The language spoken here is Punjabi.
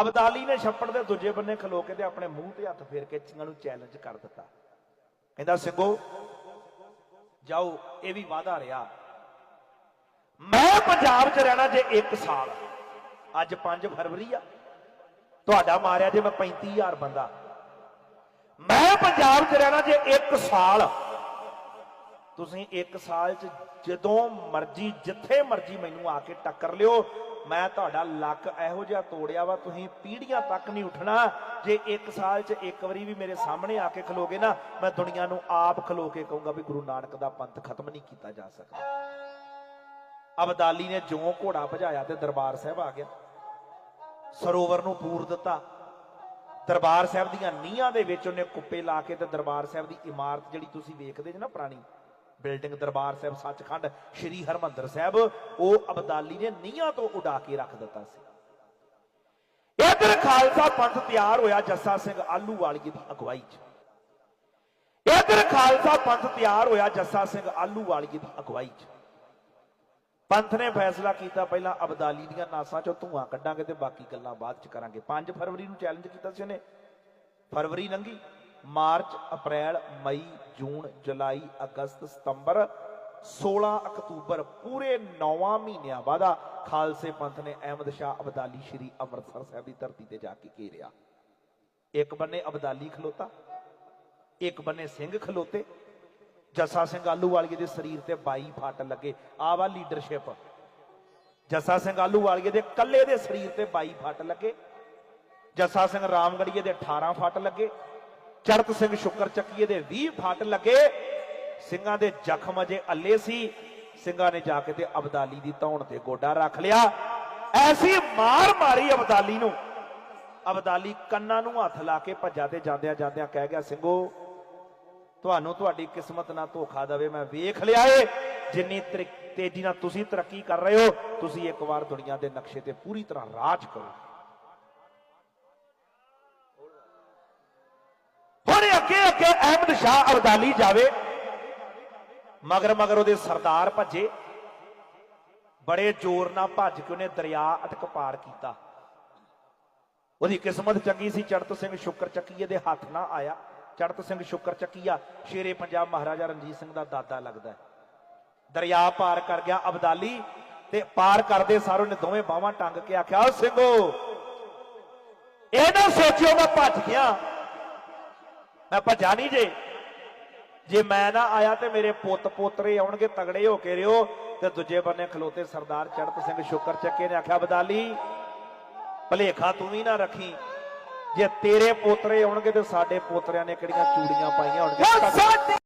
ਅਬਦਾਲੀ ਨੇ ਛੱਪੜ ਦੇ ਦੂਜੇ ਬੰਨੇ ਖਲੋ ਕੇ ਤੇ ਆਪਣੇ ਮੂੰਹ ਤੇ ਹੱਥ ਫੇਰ ਕੇ ਸਿੰਘਾਂ ਨੂੰ ਚੈਲੰਜ ਕਰ ਦਿੱਤਾ। ਕਹਿੰਦਾ ਸਿੰਘੋ ਜਾਓ, ਇਹ ਵੀ ਵਾਦਾ ਰਿਹਾ। ਮੈਂ ਪੰਜਾਬ 'ਚ ਰਹਿਣਾ ਜੇ 1 ਸਾਲ। ਅੱਜ 5 ਫਰਵਰੀ ਆ। ਤੁਹਾਡਾ ਮਾਰਿਆ ਜੇ ਮੈਂ 35000 ਬੰਦਾ। ਮੈਂ ਪੰਜਾਬ 'ਚ ਰਹਿਣਾ ਜੇ 1 ਸਾਲ। ਤੁਸੀਂ 1 ਸਾਲ 'ਚ ਜਦੋਂ ਮਰਜ਼ੀ, ਜਿੱਥੇ ਮਰਜ਼ੀ ਮੈਨੂੰ ਆ ਕੇ ਟੱਕਰ ਲਿਓ। ਮੈਂ ਤੁਹਾਡਾ ਲੱਕ ਇਹੋ ਜਿਹਾ ਤੋੜਿਆ ਵਾ, ਤੁਸੀਂ ਪੀੜੀਆਂ ਤੱਕ ਨਹੀਂ ਉੱਠਣਾ। ਜੇ ਇੱਕ ਸਾਲ 'ਚ ਇੱਕ ਵਾਰੀ ਵੀ ਮੇਰੇ ਸਾਹਮਣੇ ਆ ਕੇ ਖਲੋਗੇ ਨਾ, ਮੈਂ ਦੁਨੀਆ ਨੂੰ ਆਪ ਖਲੋ ਕੇ ਕਹੂੰਗਾ ਵੀ ਗੁਰੂ ਨਾਨਕ ਦਾ ਪੰਥ ਖਤਮ ਨਹੀਂ ਕੀਤਾ ਜਾ ਸਕਦਾ। ਅਬਦਾਲੀ ਨੇ ਜਿਉਂ ਘੋੜਾ ਭਜਾਇਆ ਤੇ ਦਰਬਾਰ ਸਾਹਿਬ ਆ ਗਿਆ। ਸਰੋਵਰ ਨੂੰ ਪੂਰ ਦਿੱਤਾ। ਦਰਬਾਰ ਸਾਹਿਬ ਦੀਆਂ ਨੀਹਾਂ ਦੇ ਵਿੱਚ ਉਹਨੇ ਕੁੱਪੇ ਲਾ ਕੇ ਤੇ ਦਰਬਾਰ ਸਾਹਿਬ ਦੀ ਇਮਾਰਤ ਜਿਹੜੀ ਤੁਸੀਂ ਵੇਖਦੇ ਜੇ ਨਾ ਪੁਰਾਣੀ ਬਿਲਡਿੰਗ ਦਰਬਾਰ ਸਾਹਿਬ ਸੱਚਖੰਡ ਸ੍ਰੀ ਹਰਮੰਦਰ ਸਾਹਿਬ, ਉਹ ਅਬਦਾਲੀ ਨੇ ਨੀਹਾਂ ਤੋਂ ਉਡਾ ਕੇ ਰੱਖ ਦਿੱਤਾ ਸੀ। ਇਧਰ ਖਾਲਸਾ ਪੰਥ ਤਿਆਰ ਹੋਇਆ ਜੱਸਾ ਸਿੰਘ ਆਲੂ ਵਾਲੀਏ ਦੀ ਅਗਵਾਈ 'ਚ। ਇਧਰ ਖਾਲਸਾ ਪੰਥ ਤਿਆਰ ਹੋਇਆ ਜੱਸਾ ਸਿੰਘ ਆਲੂ ਵਾਲੀਏ ਦੀ ਅਗਵਾਈ 'ਚ। ਪੰਥ ਨੇ ਫੈਸਲਾ ਕੀਤਾ, ਪਹਿਲਾਂ ਅਬਦਾਲੀ ਦੀਆਂ ਨਾਸਾਂ ਚੋਂ ਧੂਆਂ ਕੱਢਾਂਗੇ ਤੇ ਬਾਕੀ ਗੱਲਾਂ ਬਾਅਦ ਚ ਕਰਾਂਗੇ। 5 ਫਰਵਰੀ ਨੂੰ ਚੈਲੰਜ ਕੀਤਾ ਸੀ ਉਹਨੇ। ਫਰਵਰੀ ਲੰਘੀ। ਮਾਰਚ, ਅਪ੍ਰੈਲ, ਮਈ, ਜੂਨ, ਜੁਲਾਈ, ਅਗਸਤ, ਸਤੰਬਰ 16 ਅਕਤੂਬਰ, ਪੂਰੇ 9 ਮਹੀਨਿਆਂ ਬਾਅਦ ਖਾਲਸੇ ਪੰਥ ਨੇ ਅਹਿਮਦ ਸ਼ਾਹ ਅਬਦਾਲੀ ਸ਼੍ਰੀ ਅੰਮ੍ਰਿਤਸਰ ਸਾਹਿਬ ਦੀ ਧਰਤੀ ਤੇ ਜਾ ਕੇ ਘੇਰਿਆ। ਇੱਕ ਬੰਨੇ ਅਬਦਾਲੀ ਖਲੋਤਾ, ਇੱਕ ਬੰਨੇ ਸਿੰਘ ਖਲੋਤੇ, ਜੱਸਾ ਸਿੰਘ ਆਲੂਵਾਲੀਏ ਦੇ ਸਰੀਰ ਤੇ 22 ਫੱਟ ਲੱਗੇ। ਆਹ ਵਾ ਲੀਡਰਸ਼ਿਪ ਜੱਸਾ ਸਿੰਘ ਆਲੂਵਾਲੀਏ ਦੇ ਕੱਲੇ ਦੇ ਸਰੀਰ ਤੇ 22 ਫੱਟ ਲੱਗੇ। ਜੱਸਾ ਸਿੰਘ ਰਾਮਗੜੀਏ ਦੇ 18 ਫੱਟ ਲੱਗੇ। ਚੜਤ ਸਿੰਘ ਸ਼ੁਕਰ ਚੱਕੀਏ ਦੇ 20 ਫੱਟ ਲੱਗੇ। ਸਿੰਘਾਂ ਦੇ ਜ਼ਖਮ ਅਜੇ ਅੱਲੇ ਸੀ। ਸਿੰਘਾਂ ਨੇ ਜਾ ਕੇ ਤੇ ਅਬਦਾਲੀ ਦੀ ਧੌਣ ਤੇ ਗੋਡਾ ਰੱਖ ਲਿਆ। ਐਸੀ ਮਾਰ ਮਾਰੀ ਅਬਦਾਲੀ ਨੂੰ। ਅਬਦਾਲੀ ਕੰਨਾਂ ਨੂੰ ਹੱਥ ਲਾ ਕੇ ਭੱਜਾ ਤੇ ਜਾਂਦਿਆਂ ਜਾਂਦਿਆਂ ਕਹਿ ਗਿਆ, ਸਿੰਘੋ, ਤੁਹਾਨੂੰ ਤੁਹਾਡੀ ਕਿਸਮਤ ਨਾਲ ਧੋਖਾ ਦੇਵੇ, ਮੈਂ ਵੇਖ ਲਿਆ ਏ। ਜਿੰਨੀ ਤਰੀ- ਤੇਜ਼ੀ ਨਾਲ ਤੁਸੀਂ ਤਰੱਕੀ ਕਰ ਰਹੇ ਹੋ, ਤੁਸੀਂ ਇੱਕ ਵਾਰ ਦੁਨੀਆ ਦੇ ਨਕਸ਼ੇ ਤੇ ਪੂਰੀ ਤਰ੍ਹਾਂ ਰਾਜ ਕਰੋ ਅੱਗੇ ਅੱਗੇ ਅਹਿਮਦ ਸ਼ਾਹ ਅਬਦਾਲੀ ਜਾਵੇ। ਮਗਰ ਮਗਰ ਉਹਦੇ ਸਰਦਾਰ ਭੱਜੇ। ਬੜੇ ਜ਼ੋਰ ਨਾਲ ਭੱਜ ਕੇ ਉਹਨੇ ਦਰਿਆ ਅਟਕ ਪਾਰ ਕੀਤਾ। ਉਹਦੀ ਕਿਸਮਤ ਚੰਗੀ ਸੀ, ਚੜਤ ਸਿੰਘ ਸ਼ੁਕਰ ਚੱਕੀਏ ਦੇ ਹੱਥ ਨਾ ਆਇਆ। ਚੜਤ ਸਿੰਘ ਸ਼ੁਕਰ ਚੱਕੀਆ ਸ਼ੇਰੇ ਪੰਜਾਬ ਮਹਾਰਾਜਾ ਰਣਜੀਤ ਸਿੰਘ ਦਾ ਦਾਦਾ ਲੱਗਦਾ ਦਰਿਆ ਪਾਰ ਕਰ ਗਿਆ ਅਬਦਾਲੀ ਤੇ ਪਾਰ ਕਰਦੇ ਸਾਰ ਉਹਨੇ ਦੋਵੇਂ ਬਾਹਾਂ ਟੰਗ ਕੇ ਆਖਿਆ ਓ ਸਿੰਘੋ, ਇਹ ਨਾ ਸੋਚਿਓ ਮੈਂ ਭੱਜ ਗਿਆ। ਮੈਂ ਭੱਜਾ ਨਹੀਂ ਜੇ। ਜੇ ਮੈਂ ਨਾ ਆਇਆ ਤੇ ਮੇਰੇ ਪੁੱਤ ਪੋਤਰੇ ਆਉਣਗੇ, ਤਗੜੇ ਹੋ ਕੇ ਰਿਓ। ਤੇ ਦੂਜੇ ਬੰਨੇ ਖਲੋਤੇ ਸਰਦਾਰ ਚੜਤ ਸਿੰਘ ਸ਼ੁਕਰ ਚੱਕੇ ਨੇ ਆਖਿਆ, ਬਦਾਲੀ, ਭਲੇਖਾ ਤੂੰ ਵੀ ਨਾ ਰੱਖੀ। ਜੇ ਤੇਰੇ ਪੋਤਰੇ ਆਉਣਗੇ ਤੇ ਸਾਡੇ ਪੋਤਰਿਆਂ ਨੇ ਕਿਹੜੀਆਂ ਚੂੜੀਆਂ ਪਾਈਆਂ ਹੋਣਗੀਆਂ?